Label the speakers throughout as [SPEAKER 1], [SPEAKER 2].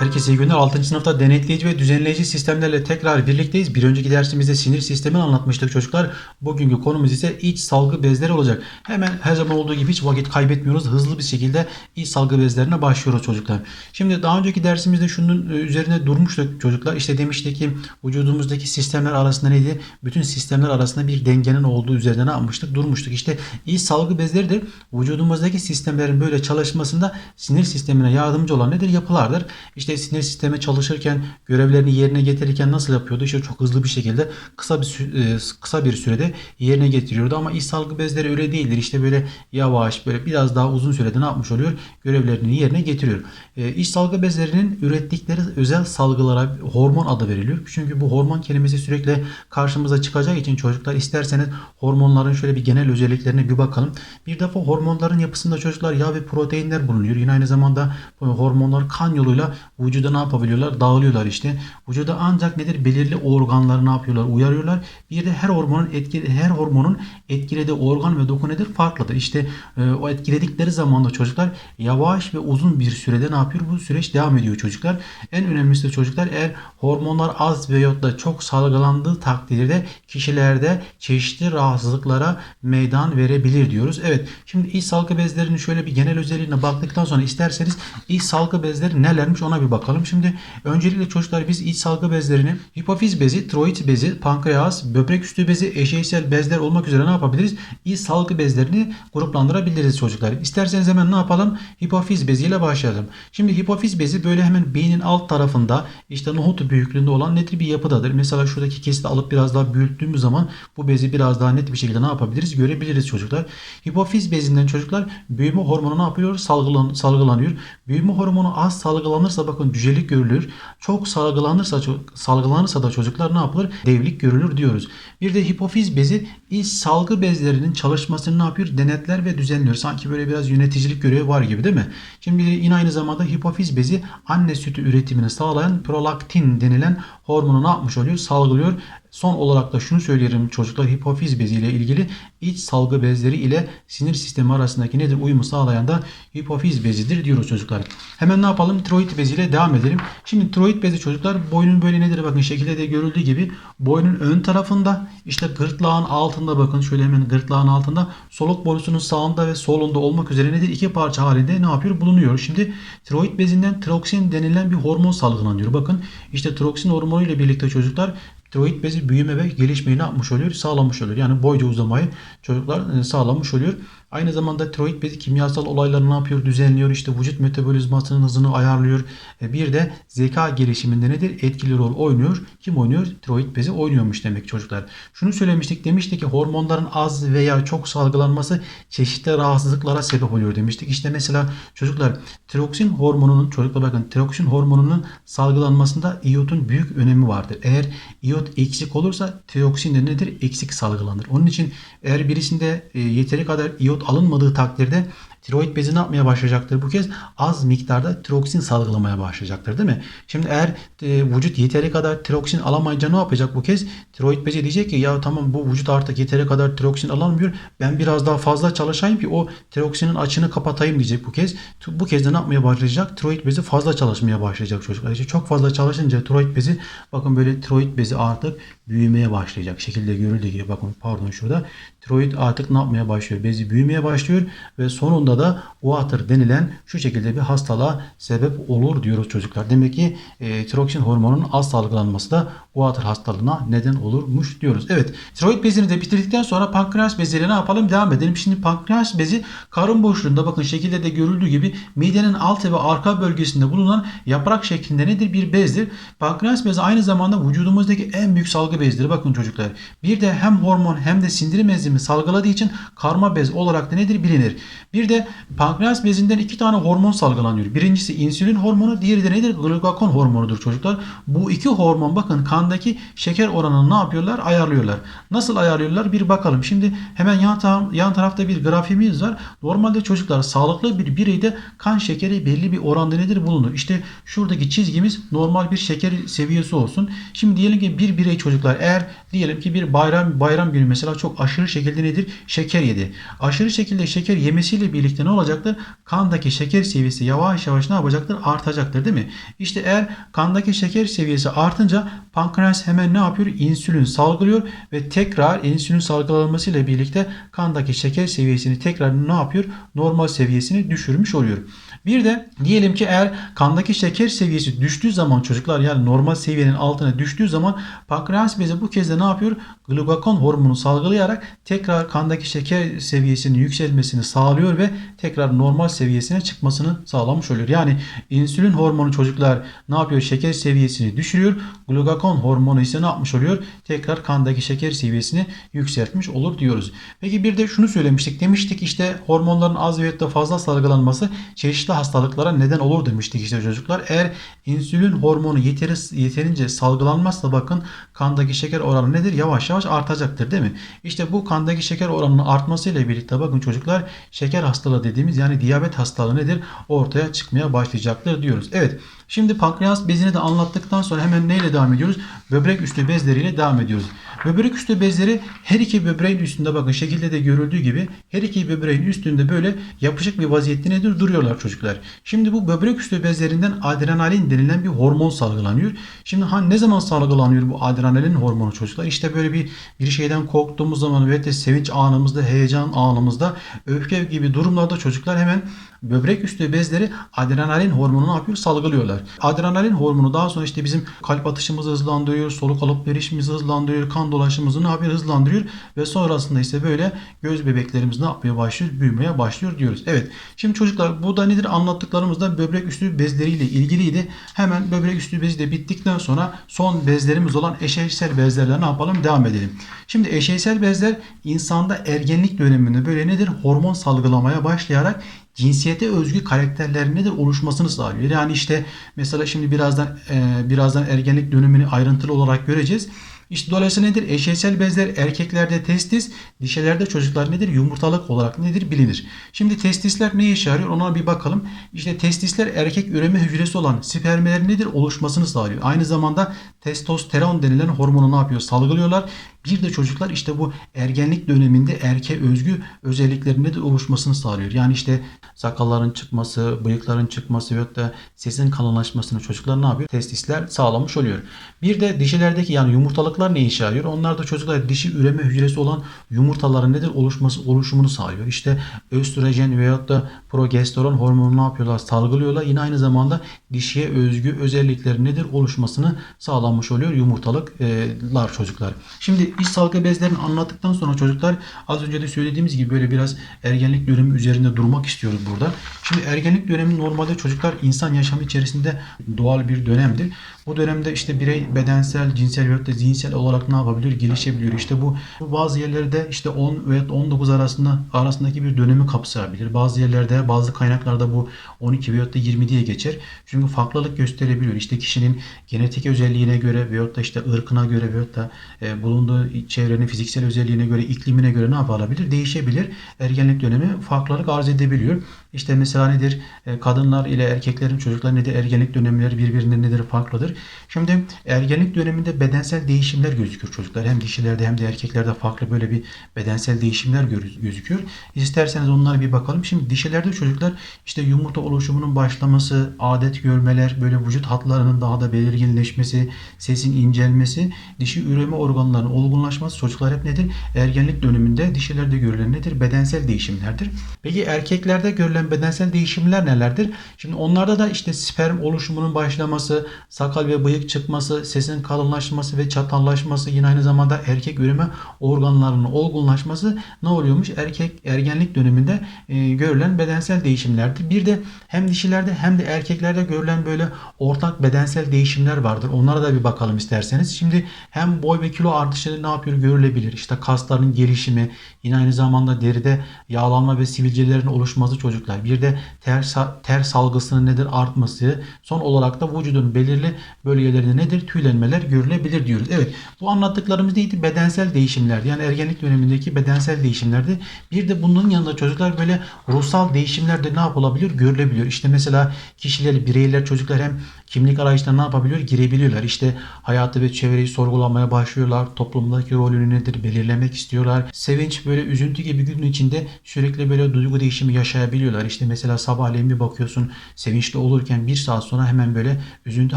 [SPEAKER 1] Herkese iyi günler. 6. sınıfta denetleyici ve düzenleyici sistemlerle tekrar birlikteyiz. Bir önceki dersimizde sinir sistemini anlatmıştık çocuklar. Bugünkü konumuz ise iç salgı bezleri olacak. Hemen her zaman olduğu gibi hiç vakit kaybetmiyoruz. Hızlı bir şekilde iç salgı bezlerine başlıyoruz çocuklar. Şimdi daha önceki dersimizde şunun e, üzerine durmuştuk çocuklar. İşte demiştik ki vücudumuzdaki sistemler arasında neydi? Bütün sistemler arasında bir dengenin olduğu üzerine ne yapmıştık? Durmuştuk. İşte iç salgı bezleri de vücudumuzdaki sistemlerin böyle çalışmasında sinir sistemine yardımcı olan nedir? Yapılardır. İşte sinir sistemi çalışırken görevlerini yerine getirirken nasıl yapıyordu? İşte çok hızlı bir şekilde kısa bir e, kısa bir sürede yerine getiriyordu ama iç salgı bezleri öyle değildir. İşte böyle yavaş böyle biraz daha uzun sürede ne yapmış oluyor? Görevlerini yerine getiriyor. E, iç salgı bezlerinin ürettikleri özel salgılara hormon adı veriliyor. Çünkü bu hormon kelimesi sürekli karşımıza çıkacağı için çocuklar isterseniz hormonların şöyle bir genel özelliklerine bir bakalım. Bir defa hormonların yapısında çocuklar yağ ve proteinler bulunuyor. Yine aynı zamanda hormonlar kan yoluyla vücuda ne yapabiliyorlar? Dağılıyorlar işte. Vücuda ancak nedir? Belirli organları ne yapıyorlar? Uyarıyorlar. Bir de her hormonun etkili her hormonun etkilediği organ ve doku nedir? Farklıdır. İşte e, o etkiledikleri zaman da çocuklar yavaş ve uzun bir sürede ne yapıyor? Bu süreç devam ediyor çocuklar. En önemlisi de çocuklar eğer hormonlar az veyahut da çok salgılandığı takdirde kişilerde çeşitli rahatsızlıklara meydan verebilir diyoruz. Evet şimdi iç salgı bezlerinin şöyle bir genel özelliğine baktıktan sonra isterseniz iç salgı bezleri nelermiş ona bir bakalım. Şimdi öncelikle çocuklar biz iç salgı bezlerini hipofiz bezi, tiroid bezi, pankreas, böbrek üstü bezi, eşeysel bezler olmak üzere ne yapabiliriz? İç salgı bezlerini gruplandırabiliriz çocuklar. İsterseniz hemen ne yapalım? Hipofiz beziyle başlayalım. Şimdi hipofiz bezi böyle hemen beynin alt tarafında işte nohut büyüklüğünde olan net bir yapıdadır. Mesela şuradaki kesiti alıp biraz daha büyüttüğümüz zaman bu bezi biraz daha net bir şekilde ne yapabiliriz? Görebiliriz çocuklar. Hipofiz bezinden çocuklar büyüme hormonu ne yapıyor? Salgılan, salgılanıyor. Büyüme hormonu az salgılanırsa bakın cücelik görülür. Çok salgılanırsa salgılanırsa da çocuklar ne yapılır? Devlik görülür diyoruz. Bir de hipofiz bezi iç salgı bezlerinin çalışmasını ne yapıyor? Denetler ve düzenliyor. Sanki böyle biraz yöneticilik görevi var gibi değil mi? Şimdi yine aynı zamanda hipofiz bezi anne sütü üretimini sağlayan prolaktin denilen hormonu ne yapmış oluyor? Salgılıyor. Son olarak da şunu söyleyelim çocuklar hipofiz bezi ile ilgili iç salgı bezleri ile sinir sistemi arasındaki nedir uyumu sağlayan da hipofiz bezidir diyoruz çocuklar. Hemen ne yapalım? Tiroid bezi ile devam edelim. Şimdi tiroid bezi çocuklar boynun böyle nedir bakın şekilde de görüldüğü gibi boynun ön tarafında işte gırtlağın altında bakın şöyle hemen gırtlağın altında soluk borusunun sağında ve solunda olmak üzere nedir? iki parça halinde ne yapıyor? Bulunuyor. Şimdi tiroid bezinden tiroksin denilen bir hormon salgılanıyor. Bakın işte tiroksin hormonu ile birlikte çocuklar tiroid bezi büyüme ve gelişmeyi ne yapmış oluyor? Sağlamış oluyor. Yani boyca uzamayı çocuklar e, sağlamış oluyor. Aynı zamanda tiroid bezi kimyasal olayları ne yapıyor? Düzenliyor. İşte vücut metabolizmasının hızını ayarlıyor. E, Bir de zeka gelişiminde nedir? Etkili rol oynuyor. Kim oynuyor? Tiroid bezi oynuyormuş demek çocuklar. Şunu söylemiştik. Demiştik ki hormonların az veya çok salgılanması çeşitli rahatsızlıklara sebep oluyor demiştik. İşte mesela çocuklar tiroksin hormonunun çocuklar bakın tiroksin hormonunun salgılanmasında iyotun büyük önemi vardır. Eğer iyot eksik olursa tiroksin de nedir? Eksik salgılanır. Onun için eğer birisinde e, yeteri kadar iyot alınmadığı takdirde tiroid bezi ne yapmaya başlayacaktır? Bu kez az miktarda tiroksin salgılamaya başlayacaktır değil mi? Şimdi eğer e, vücut yeteri kadar tiroksin alamayınca ne yapacak bu kez? Tiroid bezi diyecek ki ya tamam bu vücut artık yeteri kadar tiroksin alamıyor. Ben biraz daha fazla çalışayım ki o tiroksinin açını kapatayım diyecek bu kez. Bu kez de ne yapmaya başlayacak? Tiroid bezi fazla çalışmaya başlayacak çocuklar. İşte çok fazla çalışınca tiroid bezi bakın böyle tiroid bezi artık büyümeye başlayacak. Şekilde görüldüğü gibi bakın pardon şurada. Tiroid artık ne yapmaya başlıyor? Bezi büyümeye başlıyor ve sonunda da water denilen şu şekilde bir hastalığa sebep olur diyoruz çocuklar. Demek ki e, tiroksin hormonunun az salgılanması da water hastalığına neden olurmuş diyoruz. Evet tiroid bezini de bitirdikten sonra pankreas beziyle ne yapalım? Devam edelim. Şimdi pankreas bezi karın boşluğunda bakın şekilde de görüldüğü gibi midenin alt ve arka bölgesinde bulunan yaprak şeklinde nedir? Bir bezdir. Pankreas bezi aynı zamanda vücudumuzdaki en büyük salgı bezidir. Bakın çocuklar. Bir de hem hormon hem de sindirim enzimi salgıladığı için karma bez olarak da nedir? Bilinir. Bir de pankreas bezinden iki tane hormon salgılanıyor. Birincisi insülin hormonu, diğeri de nedir? Glukagon hormonudur çocuklar. Bu iki hormon bakın kandaki şeker oranını ne yapıyorlar? Ayarlıyorlar. Nasıl ayarlıyorlar? Bir bakalım. Şimdi hemen yan, taraf, yan tarafta bir grafiğimiz var. Normalde çocuklar sağlıklı bir bireyde kan şekeri belli bir oranda nedir? Bulunur. İşte şuradaki çizgimiz normal bir şeker seviyesi olsun. Şimdi diyelim ki bir birey çocuklar eğer diyelim ki bir bayram bayram günü mesela çok aşırı şekilde nedir? Şeker yedi. Aşırı şekilde şeker yemesiyle birlikte birlikte ne olacaktır? Kandaki şeker seviyesi yavaş yavaş ne yapacaktır? Artacaktır değil mi? İşte eğer kandaki şeker seviyesi artınca pankreas hemen ne yapıyor? İnsülin salgılıyor ve tekrar insülin salgılanması ile birlikte kandaki şeker seviyesini tekrar ne yapıyor? Normal seviyesini düşürmüş oluyor. Bir de diyelim ki eğer kandaki şeker seviyesi düştüğü zaman çocuklar yani normal seviyenin altına düştüğü zaman pankreas bezi bu kez de ne yapıyor? Glukagon hormonu salgılayarak tekrar kandaki şeker seviyesinin yükselmesini sağlıyor ve tekrar normal seviyesine çıkmasını sağlamış oluyor. Yani insülin hormonu çocuklar ne yapıyor? Şeker seviyesini düşürüyor. Glukagon hormonu ise ne yapmış oluyor? Tekrar kandaki şeker seviyesini yükseltmiş olur diyoruz. Peki bir de şunu söylemiştik. Demiştik işte hormonların az veyahut da fazla salgılanması çeşitli hastalıklara neden olur demiştik işte çocuklar. Eğer insülin hormonu yeteri, yeterince salgılanmazsa bakın kandaki şeker oranı nedir? Yavaş yavaş artacaktır değil mi? İşte bu kandaki şeker oranının artmasıyla birlikte bakın çocuklar şeker hastalığı dediğimiz yani diyabet hastalığı nedir? Ortaya çıkmaya başlayacaktır diyoruz. Evet. Şimdi pankreas bezini de anlattıktan sonra hemen neyle devam ediyoruz? Böbrek üstü bezleriyle devam ediyoruz. Böbrek üstü bezleri her iki böbreğin üstünde bakın şekilde de görüldüğü gibi her iki böbreğin üstünde böyle yapışık bir vaziyette nedir? Duruyorlar çocuklar. Şimdi bu böbrek üstü bezlerinden adrenalin denilen bir hormon salgılanıyor. Şimdi ha, ne zaman salgılanıyor bu adrenalin hormonu çocuklar? İşte böyle bir bir şeyden korktuğumuz zaman ve de sevinç anımızda, heyecan anımızda, öfke gibi durumlarda çocuklar hemen böbrek üstü bezleri adrenalin hormonu ne yapıyor? Salgılıyorlar. Adrenalin hormonu daha sonra işte bizim kalp atışımızı hızlandırıyor, soluk alıp verişimizi hızlandırıyor, kan dolaşımımızı ne yapıyor? Hızlandırıyor ve sonrasında ise böyle göz bebeklerimiz ne yapmaya başlıyor? Büyümeye başlıyor diyoruz. Evet. Şimdi çocuklar bu da nedir? Anlattıklarımızda böbrek üstü bezleriyle ilgiliydi. Hemen böbrek üstü bezi de bittikten sonra son bezlerimiz olan eşeysel bezlerle ne yapalım? Devam edelim. Şimdi eşeysel bezler insanda ergenlik döneminde böyle nedir? Hormon salgılamaya başlayarak cinsiyete özgü karakterlerin nedir oluşmasını sağlıyor. Yani işte mesela şimdi birazdan e, birazdan ergenlik dönemini ayrıntılı olarak göreceğiz. İşte dolayısıyla nedir? Eşeysel bezler erkeklerde testis, dişilerde çocuklar nedir? Yumurtalık olarak nedir? Bilinir. Şimdi testisler ne işe yarıyor? Ona bir bakalım. İşte testisler erkek üreme hücresi olan spermlerin nedir? Oluşmasını sağlıyor. Aynı zamanda testosteron denilen hormonu ne yapıyor? Salgılıyorlar. Bir de çocuklar işte bu ergenlik döneminde erkeğe özgü özelliklerinde de oluşmasını sağlıyor. Yani işte sakalların çıkması, bıyıkların çıkması veyahut da sesin kalınlaşmasını çocuklar ne yapıyor? Testisler sağlamış oluyor. Bir de dişilerdeki yani yumurtalıklar ne işe yarıyor? Onlar da çocuklar dişi üreme hücresi olan yumurtaların nedir? Oluşması, oluşumunu sağlıyor. İşte östrojen veyahut da progesteron hormonu ne yapıyorlar? Salgılıyorlar. Yine aynı zamanda dişiye özgü özellikleri nedir? Oluşmasını sağlamış oluyor yumurtalıklar çocuklar. Şimdi iç salgı bezlerini anlattıktan sonra çocuklar az önce de söylediğimiz gibi böyle biraz ergenlik dönemi üzerinde durmak istiyoruz burada. Şimdi ergenlik dönemi normalde çocuklar insan yaşamı içerisinde doğal bir dönemdir. Bu dönemde işte birey bedensel, cinsel veyahut da zihinsel olarak ne yapabilir? Gelişebiliyor. İşte bu, bazı yerlerde işte 10 veya 19 arasında arasındaki bir dönemi kapsayabilir. Bazı yerlerde, bazı kaynaklarda bu 12 veyahut da 20 diye geçer. Çünkü farklılık gösterebiliyor. İşte kişinin genetik özelliğine göre veyahut da işte ırkına göre veyahut da e, bulunduğu çevrenin fiziksel özelliğine göre, iklimine göre ne yapabilir? Değişebilir. Ergenlik dönemi farklılık arz edebiliyor. İşte mesela nedir? E, kadınlar ile erkeklerin çocuklar nedir? Ergenlik dönemleri birbirinden nedir? Farklıdır. Şimdi ergenlik döneminde bedensel değişimler gözüküyor çocuklar. Hem dişilerde hem de erkeklerde farklı böyle bir bedensel değişimler gözüküyor. İsterseniz onlara bir bakalım. Şimdi dişilerde çocuklar işte yumurta oluşumunun başlaması, adet görmeler, böyle vücut hatlarının daha da belirginleşmesi, sesin incelmesi, dişi üreme organlarının olgunlaşması çocuklar hep nedir? Ergenlik döneminde dişilerde görülen nedir? Bedensel değişimlerdir. Peki erkeklerde görülen bedensel değişimler nelerdir? Şimdi onlarda da işte sperm oluşumunun başlaması, sakal ve bıyık çıkması, sesin kalınlaşması ve çatallaşması, yine aynı zamanda erkek üreme organlarının olgunlaşması ne oluyormuş? Erkek ergenlik döneminde e, görülen bedensel değişimlerdir. Bir de hem dişilerde hem de erkeklerde görülen böyle ortak bedensel değişimler vardır. Onlara da bir bakalım isterseniz. Şimdi hem boy ve kilo artışı ne yapıyor görülebilir. İşte kasların gelişimi, yine aynı zamanda deride yağlanma ve sivilcelerin oluşması çocuklar. Bir de ter, ter salgısının nedir artması. Son olarak da vücudun belirli bölgelerinde nedir tüylenmeler görülebilir diyoruz. Evet bu anlattıklarımız neydi? Bedensel değişimlerdi. Yani ergenlik dönemindeki bedensel değişimlerdi. Bir de bunun yanında çocuklar böyle ruhsal değişimler de ne yapılabilir? Görülebiliyor. İşte mesela kişiler, bireyler, çocuklar hem kimlik arayışına ne yapabiliyor? Girebiliyorlar. İşte hayatı ve çevreyi sorgulamaya başlıyorlar. Toplumdaki rolünü nedir belirlemek istiyorlar. Sevinç böyle üzüntü gibi gün içinde sürekli böyle duygu değişimi yaşayabiliyorlar. İşte mesela sabahleyin bir bakıyorsun sevinçli olurken bir saat sonra hemen böyle üzüntü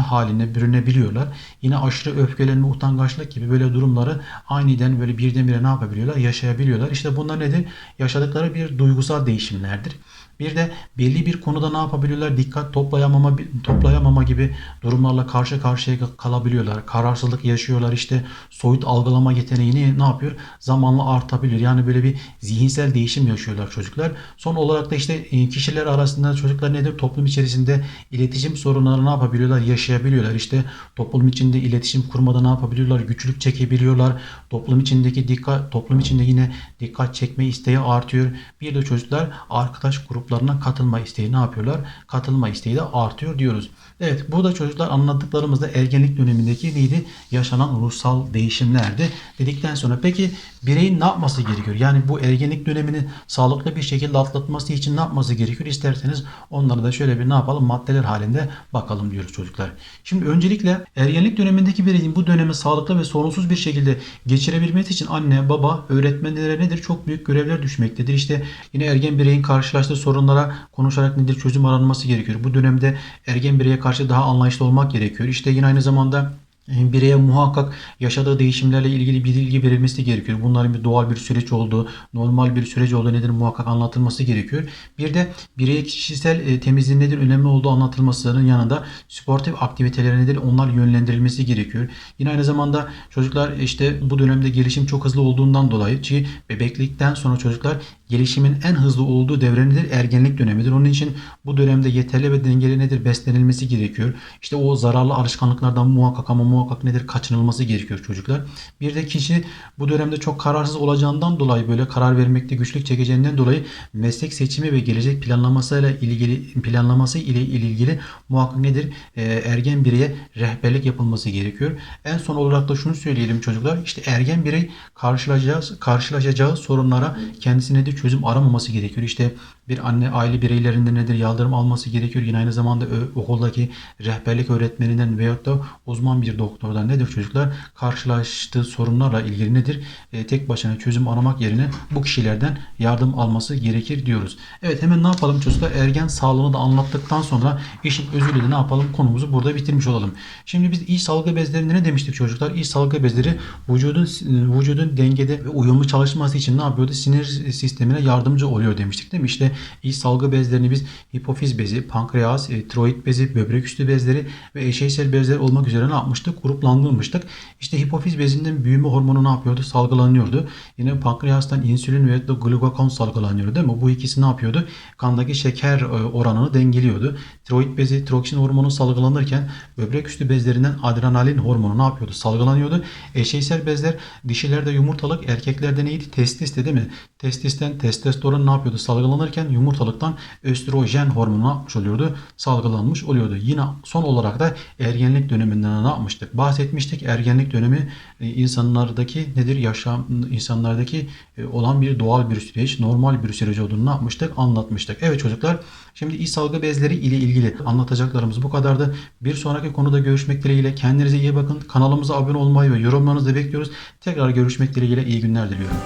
[SPEAKER 1] haline bürünebiliyorlar. Yine aşırı öfkelenme, utangaçlık gibi böyle durumları aniden böyle birdenbire ne yapabiliyorlar? Yaşayabiliyorlar. İşte bunlar nedir? Yaşadıkları bir duygusal değişimlerdir. Bir de belli bir konuda ne yapabiliyorlar? Dikkat toplayamama toplayamama gibi durumlarla karşı karşıya kalabiliyorlar. Kararsızlık yaşıyorlar. İşte soyut algılama yeteneğini ne yapıyor? Zamanla artabiliyor. Yani böyle bir zihinsel değişim yaşıyorlar çocuklar. Son olarak da işte e, kişiler arasında çocuklar nedir? Toplum içerisinde iletişim sorunları ne yapabiliyorlar? Yaşayabiliyorlar. İşte toplum içinde iletişim kurmada ne yapabiliyorlar? Güçlük çekebiliyorlar. Toplum içindeki dikkat toplum içinde yine dikkat çekme isteği artıyor. Bir de çocuklar arkadaş gruplarına katılma isteği ne yapıyorlar? Katılma isteği de artıyor diyoruz. Evet burada çocuklar anlattıklarımızda ergenlik dönemindeki neydi? Yaşanan ruhsal değişimlerdi. Dedikten sonra peki bireyin ne yapması gerekiyor? Yani bu ergenlik dönemini sağlıklı bir şekilde atlatması için ne yapması gerekiyor? İsterseniz onları da şöyle bir ne yapalım maddeler halinde bakalım diyoruz çocuklar. Şimdi öncelikle ergenlik dönemindeki bireyin bu dönemi sağlıklı ve sorunsuz bir şekilde geçirebilmesi için anne, baba, öğretmenlere nedir? Çok büyük görevler düşmektedir. İşte yine ergen bireyin karşılaştığı sorunlara konuşarak nedir? Çözüm aranması gerekiyor. Bu dönemde ergen bireye karşı daha anlayışlı olmak gerekiyor. İşte yine aynı zamanda e, bireye muhakkak yaşadığı değişimlerle ilgili bir bilgi verilmesi gerekiyor. Bunların bir doğal bir süreç olduğu, normal bir süreç olduğu nedir muhakkak anlatılması gerekiyor. Bir de bireye kişisel e, temizliğin nedir önemli olduğu anlatılmasının yanında sportif aktiviteler nedir onlar yönlendirilmesi gerekiyor. Yine aynı zamanda çocuklar işte bu dönemde gelişim çok hızlı olduğundan dolayı ki bebeklikten sonra çocuklar gelişimin en hızlı olduğu devre nedir? Ergenlik dönemidir. Onun için bu dönemde yeterli ve dengeli nedir? Beslenilmesi gerekiyor. İşte o zararlı alışkanlıklardan muhakkak ama muhakkak nedir? Kaçınılması gerekiyor çocuklar. Bir de kişi bu dönemde çok kararsız olacağından dolayı böyle karar vermekte güçlük çekeceğinden dolayı meslek seçimi ve gelecek planlamasıyla ilgili planlaması ile ilgili muhakkak nedir? Ee, ergen bireye rehberlik yapılması gerekiyor. En son olarak da şunu söyleyelim çocuklar. İşte ergen birey karşılaşacağı, karşılaşacağı sorunlara kendisi nedir? Çözüm aramaması gerekiyor. İşte bir anne aile bireylerinde nedir yardım alması gerekiyor. Yine aynı zamanda okuldaki rehberlik öğretmeninden veyahut da uzman bir doktordan nedir çocuklar karşılaştığı sorunlarla ilgili nedir E, tek başına çözüm aramak yerine bu kişilerden yardım alması gerekir diyoruz. Evet hemen ne yapalım çocuklar ergen sağlığını da anlattıktan sonra işin özüyle de ne yapalım konumuzu burada bitirmiş olalım. Şimdi biz iç salgı bezlerinde ne demiştik çocuklar? İç salgı bezleri vücudun vücudun dengede ve uyumlu çalışması için ne yapıyordu? Sinir sistemine yardımcı oluyor demiştik değil mi? İşte iç salgı bezlerini biz hipofiz bezi, pankreas, e, tiroid bezi, böbrek üstü bezleri ve eşeysel bezler olmak üzere ne yapmıştık? Gruplandırmıştık. İşte hipofiz bezinden büyüme hormonu ne yapıyordu? Salgılanıyordu. Yine pankreastan insülin ve de glukagon salgılanıyordu değil mi? Bu ikisi ne yapıyordu? Kandaki şeker e, oranını dengeliyordu. Tiroid bezi, tiroksin hormonu salgılanırken böbrek üstü bezlerinden adrenalin hormonu ne yapıyordu? Salgılanıyordu. Eşeysel bezler dişilerde yumurtalık, erkeklerde neydi? Testiste değil mi? Testisten testosteron ne yapıyordu? Salgılanırken yumurtalıktan östrojen hormonu yapmış oluyordu? Salgılanmış oluyordu. Yine son olarak da ergenlik döneminden ne yapmıştık? Bahsetmiştik. Ergenlik dönemi e, insanlardaki nedir? Yaşam insanlardaki e, olan bir doğal bir süreç, normal bir süreç olduğunu ne yapmıştık? Anlatmıştık. Evet çocuklar Şimdi iç salgı bezleri ile ilgili anlatacaklarımız bu kadardı. Bir sonraki konuda görüşmek dileğiyle kendinize iyi bakın. Kanalımıza abone olmayı ve yorumlarınızı bekliyoruz. Tekrar görüşmek dileğiyle iyi günler diliyorum.